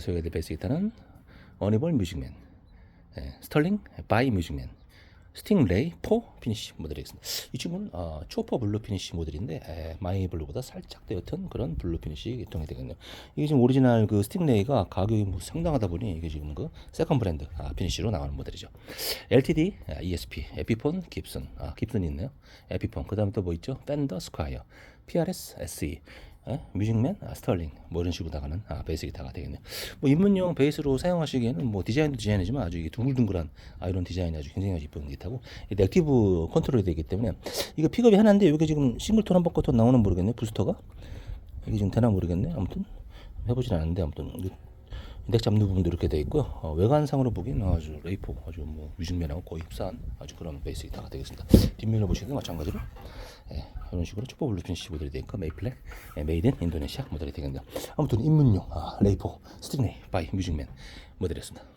소개될 베이스 기타는 어니벌 뮤직맨, 예, 스털링 바이 뮤직맨, 스팅레이 4 피니시 모델이겠습니다. 이 친구는 어, 초퍼 블루 피니시 모델인데 에, 마이 블루보다 살짝 더 옅은 그런 블루 피니시 계통이 되겠네요. 이게 지금 오리지널 그 스팅레이가 가격이 뭐 상당하다 보니 이게 지금 그 세컨 브랜드 아, 피니시로 나오는 모델이죠. LTD, 아, ESP, 에피폰, 깁슨, 아 깁슨이 있네요. 에피폰, 그 다음에 또 뭐 있죠? 밴더 스콰이어, PRS, SE, 예? 뮤직맨, 아, 스털링. 뭐 이런 식으로 나가는? 아, 베이스 기타가 되겠네요. 뭐 입문용 베이스로 사용하시기에는 뭐 디자인도 디자인이지만 아주 이게 둥글둥글한 아, 이런 디자인이 아주 굉장히 아주 이쁜 기타고. 이 액티브 컨트롤이 되기 때문에 이거 픽업이 하나인데 이게 지금 싱글톤 한 번껏 나오는 모르겠네 부스터가? 이게 지금 되나 모르겠네. 아무튼 해보진 않았는데 아무튼 이넥 잡는 부분도 이렇게 돼 있고요. 어, 외관상으로 보기엔 아주 레이포 아주 뭐 뮤직맨하고 거의 흡사한 아주 그런 베이스 기타가 되겠습니다. 뒷면을 보시면 마찬가지로. 예, 이런 식으로 초보 블루핀 시 모델이 되니까 메이플렉 예, 메이드 인 인도네시아 모델이 되겠네요. 아무튼 입문용 아, 레이포 스팅레이 바이 뮤직맨 모델이었습니다.